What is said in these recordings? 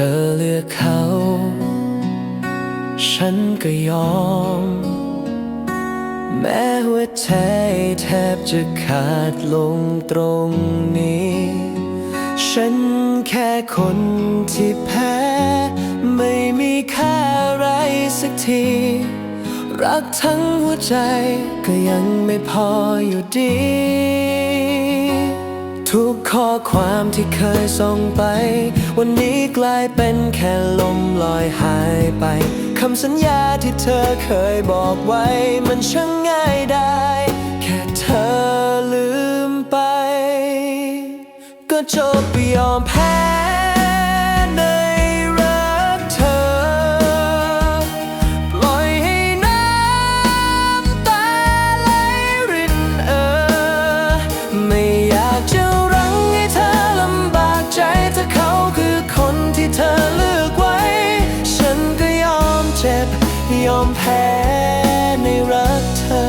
ธอเลือกเขา ฉันก็ยอม แม้หัวใจแทบจะขาดลงตรงนี้ ฉันแค่คนที่แพ้ ไม่มีค่าอะไรสักที รักทั้งหัวใจก็ยังไม่พออยู่ดี ทุกข้อความที่เคยส่งไป วันนี้กลายเป็นแค่ลมลอยหายไปคำสัญญาที่เธอเคยบอกไว้ มันช่างง่ายได้ แค่เธอลืมไป ก็จบไปยอมแพ้ แพ้ในรักเธอ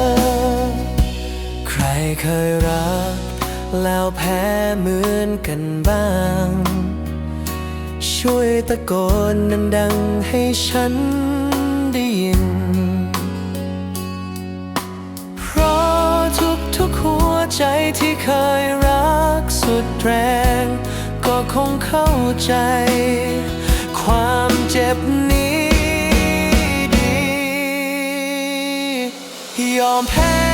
ใครเคยรัก แล้วแพ้เหมือนกันบ้าง ช่วยตะโกนดังๆให้ฉันได้ยิน เพราะทุกๆหัวใจที่เคยรักสุดแรง ก็คงเข้าใจ ความเจ็บนี้ ยอ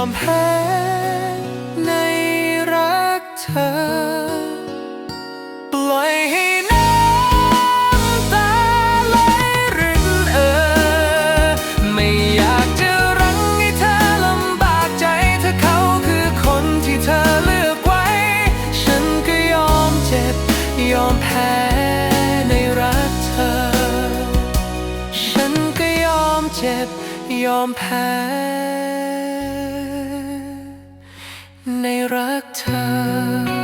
อมแพ้ในรักเธอ ปล่อยให้น้ำตาไหลรินเออ ไม่อยากจะรั้งให้เธอลำบากใจ ถ้าเขาคือคนที่เธอเลือกไว้ ฉันก็ยอมเจ็บ ยอมแพ้ในรักเธอ ฉันก็ยอมเจ็บ ยอมแพ้ ในรักเธอ